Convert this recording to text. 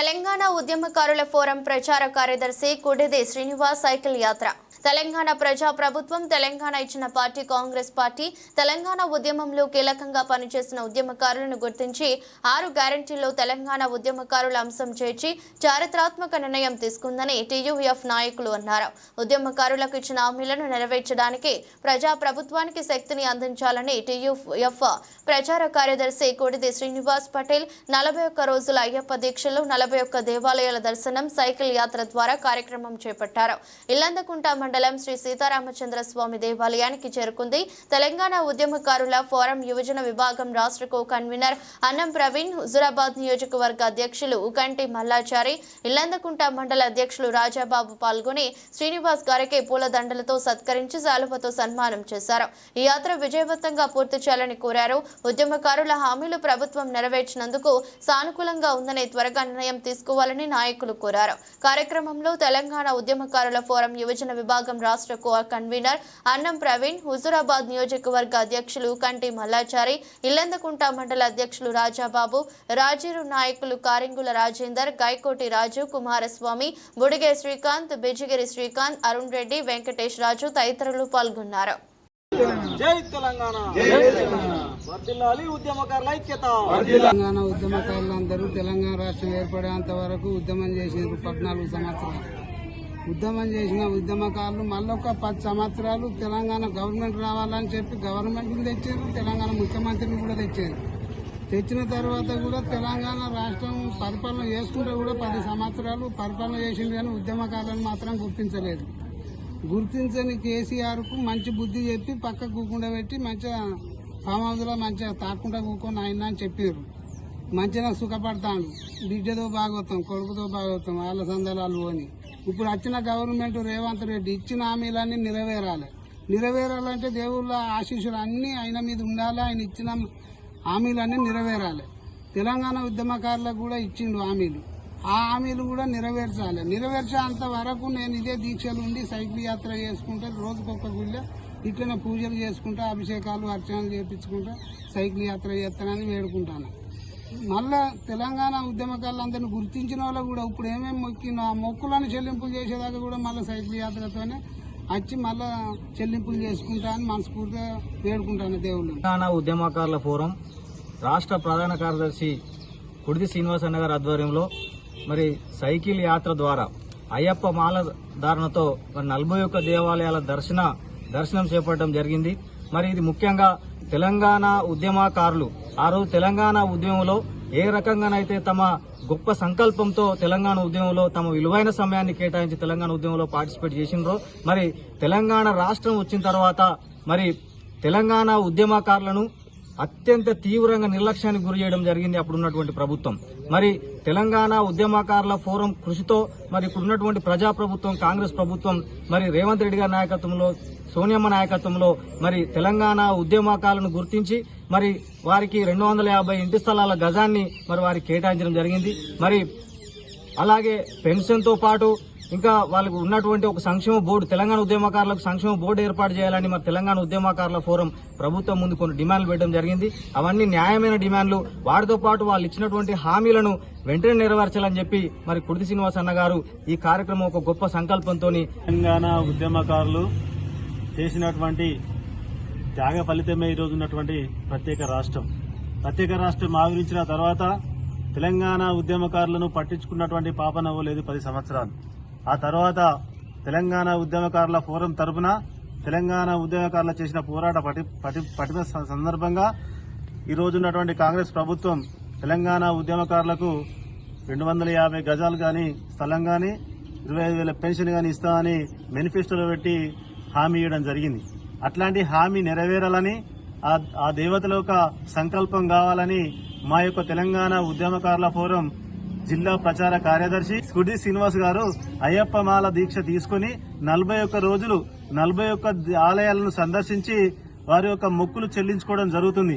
తెలంగాణ ఉద్యమకారుల ఫోరం ప్రచార కార్యదర్శి కుడిది శ్రీనివాస్ సైకిల్ యాత్ర. తెలంగాణ ప్రజా ప్రభుత్వం తెలంగాణ ఇచ్చిన పార్టీ కాంగ్రెస్ పార్టీ తెలంగాణ ఉద్యమంలో కీలకంగా పనిచేసిన ఉద్యమకారులను గుర్తించి ఆరు గ్యారంటీల్లో తెలంగాణ ఉద్యమకారుల అంశం చేర్చి చారిత్రాత్మక నిర్ణయం తీసుకుందని టీయూఎఫ్ నాయకులు అన్నారు. ఉద్యమకారులకు ఇచ్చిన హామీలను నెరవేర్చడానికి ప్రజా ప్రభుత్వానికి శక్తిని అందించాలని టీయూఎఫ్ ప్రచార కార్యదర్శి కోడిది శ్రీనివాస్ పటేల్ నలభై ఒక్క రోజుల అయ్యప్ప దీక్షలో నలభై ఒక్క దేవాలయాల దర్శనం సైకిల్ యాత్ర ద్వారా కార్యక్రమం చేపట్టారు. ఇల్లందకుంట మండలం శ్రీ సీతారామచంద్ర స్వామి దేవాలయానికి చేరుకుంది. తెలంగాణ ఉద్యమకారుల ఫోరం యువజన విభాగం రాష్ట్ర కో కన్వీనర్ అన్నం ప్రవీణ్ హుజురాబాద్ నియోజకవర్గ అధ్యక్షులు ఉకంటి మల్లాచారి ఇల్లందకుంట మండల అధ్యక్షులు రాజాబాబు పాల్గొని శ్రీనివాస్ గారికి పూలదండలతో సత్కరించి శాలువతో సన్మానం చేశారు. ఈ యాత్ర విజయవంతంగా పూర్తి చేయాలని కోరారు. ఉద్యమకారుల హామీలు ప్రభుత్వం నెరవేర్చినందుకు సానుకూలంగా ఉందని త్వరగా నిర్ణయం తీసుకోవాలని నాయకులు కోరారు. కార్యక్రమంలో తెలంగాణ ఉద్యమకారుల ఫోరం యువజన విభాగం రాష్ట్ర కో కన్వీనర్ అన్నం ప్రవీణ్ హుజూరాబాద్ నియోజకవర్గ అధ్యక్షులు కంటి మల్లాచారి ఇల్లందకుంట మండల అధ్యక్షులు రాజాబాబు రాజీరు నాయకులు కారింగుల రాజేందర్ గైకోటి రాజు కుమారస్వామి బుడిగే శ్రీకాంత్ బిజిగిరి శ్రీకాంత్ అరుణ్ రెడ్డి వెంకటేష్ రాజు తదితరులు పాల్గొన్నారు. జై తెలంగాణ. వర్ధిల్లాలి ఉద్యమకారుల ఐక్యత. తెలంగాణ ఉద్యమకారులందరూ తెలంగాణ రాష్ట్రం ఏర్పడేంత వరకు ఉద్యమం చేసినారు పద్నాలుగు సంవత్సరాలు. ఉద్యమం చేసిన ఉద్యమకారులు మళ్ళొక పది సంవత్సరాలు తెలంగాణ గవర్నమెంట్ రావాలని చెప్పి గవర్నమెంట్ తెచ్చారు తెలంగాణ ముఖ్యమంత్రిని కూడా తెచ్చారు. తెచ్చిన తర్వాత కూడా తెలంగాణ రాష్ట్రం పరిపాలన చేసుకుంటే కూడా పది సంవత్సరాలు పరిపాలన చేసింది కానీ ఉద్యమకారులను మాత్రం గుర్తించలేదు. గుర్తించని కేసీఆర్కు మంచి బుద్ధి చెప్పి పక్క కూకుండా పెట్టి మంచిగా ఫామ్ హౌస్లో మంచిగా తాకుండా కూకొని ఆయన అని చెప్పారు మంచిగా సుఖపడతాను బిడ్డతో బాగోతాం కొడుకుతో బాగోతాం వాళ్ళ సందలాలు అని ఇప్పుడు వచ్చిన గవర్నమెంట్ రేవంత్ రెడ్డి ఇచ్చిన హామీలన్నీ నెరవేరాలి. నెరవేరాలంటే దేవుళ్ళ ఆశీస్సులు అన్నీ ఆయన మీద ఉండాలి ఆయన ఇచ్చిన హామీలన్నీ నెరవేరాలి. తెలంగాణ ఉద్యమకారులకు కూడా ఇచ్చిండు హామీలు. ఆ హామీలు కూడా నెరవేర్చాలి. నెరవేర్చేంత వరకు నేను ఇదే దీక్షలు ఉండి సైకిల్ యాత్ర చేసుకుంటా రోజుకొక గుళ్ళ ఇట్లనే పూజలు చేసుకుంటా అభిషేకాలు అర్చనలు చేపించుకుంటా సైకిల్ యాత్ర చేస్తానని వేడుకుంటాను. మళ్ళా తెలంగాణ ఉద్యమకారులందరినీ గుర్తించిన వాళ్ళు కూడా ఇప్పుడు ఏమేమి మొక్కిన ఆ మొక్కులను చెల్లింపులు చేసేదాకా కూడా మళ్ళీ సైకిల్ యాత్రతోనే వచ్చి మళ్ళా చెల్లింపులు చేసుకుంటా అని మనస్ఫూర్తిగా వేడుకుంటాను దేవుళ్ళు. తెలంగాణ ఉద్యమకారుల ఫోరం రాష్ట్ర ప్రధాన కార్యదర్శి కుడిది శ్రీనివాస్ అన్న గారి ఆధ్వర్యంలో మరి సైకిల్ యాత్ర ద్వారా అయ్యప్ప మాల ధారణతో మరి నలభై ఒక్క దేవాలయాల దర్శన దర్శనం చేపట్టడం జరిగింది. మరి ఇది ముఖ్యంగా తెలంగాణ ఉద్యమకారులు ఆ రోజు తెలంగాణ ఉద్యమంలో ఏ రకంగానైతే తమ గొప్ప సంకల్పంతో తెలంగాణ ఉద్యమంలో తమ విలువైన సమయాన్ని కేటాయించి తెలంగాణ ఉద్యమంలో పార్టిసిపేట్ చేసిండ్రో మరి తెలంగాణ రాష్ట్రం వచ్చిన తర్వాత మరి తెలంగాణ ఉద్యమకారులను అత్యంత తీవ్రంగా నిర్లక్ష్యానికి గురి చేయడం జరిగింది అప్పుడున్నటువంటి ప్రభుత్వం. మరి తెలంగాణ ఉద్యమకారుల ఫోరం కృషితో మరి ఇప్పుడున్నటువంటి ప్రజాప్రభుత్వం కాంగ్రెస్ ప్రభుత్వం మరి రేవంత్ రెడ్డి గారి నాయకత్వంలో సోనియమ్మ నాయకత్వంలో మరి తెలంగాణ ఉద్యమకాలను గుర్తించి మరి వారికి రెండు వందల యాభై ఇంటి స్థలాల గజాన్ని మరి వారికి కేటాయించడం జరిగింది. మరి అలాగే పెన్షన్తో పాటు ఇంకా వాళ్ళకు ఉన్నటువంటి ఒక సంక్షేమ బోర్డు తెలంగాణ ఉద్యమకారులకు సంక్షేమ బోర్డు ఏర్పాటు చేయాలని మరి తెలంగాణ ఉద్యమకారుల ఫోరం ప్రభుత్వం ముందు కొన్ని డిమాండ్లు పెట్టడం జరిగింది. అవన్నీ న్యాయమైన డిమాండ్లు. వాటితో పాటు వాళ్ళు ఇచ్చినటువంటి హామీలను వెంటనే నెరవేర్చాలని చెప్పి మరి కుడితి శ్రీనివాస్ అన్న గారు ఈ కార్యక్రమం ఒక గొప్ప సంకల్పంతో తెలంగాణ ఉద్యమకారులు చేసినటువంటి త్యాగ ఫలితమే ఈరోజు ఉన్నటువంటి ప్రత్యేక రాష్ట్రం. ప్రత్యేక రాష్ట్రం ఆవిరించిన తర్వాత తెలంగాణ ఉద్యమకారులను పట్టించుకున్నటువంటి పాపనవ్వలేదు పది సంవత్సరాలు. ఆ తర్వాత తెలంగాణ ఉద్యమకారుల ఫోరం తరపున తెలంగాణ ఉద్యమకారులు చేసిన పోరాట పటి పటి పటిమ స- సందర్భంగా ఈరోజు ఉన్నటువంటి కాంగ్రెస్ ప్రభుత్వం తెలంగాణ ఉద్యమకారులకు రెండు వందల యాభై గజాలు కానీ స్థలం కానీ ఇరవై ఐదు వేల పెన్షన్ కానీ ఇస్తామని మేనిఫెస్టోలో పెట్టి హామీ ఇవ్వడం జరిగింది. అట్లాంటి హామీ నెరవేరాలని ఆ ఆ దేవతల యొక్క సంకల్పం కావాలని మా యొక్క తెలంగాణ ఉద్యమకారుల ఫోరం జిల్లా ప్రచార కార్యదర్శి స్కుడి శ్రీనివాస్ గారు అయ్యప్ప మాల దీక్ష తీసుకుని నలభై ఒక్క రోజులు నలభై ఒక్క ఆలయాలను సందర్శించి వారి యొక్క మొక్కులు చెల్లించుకోవడం జరుగుతుంది.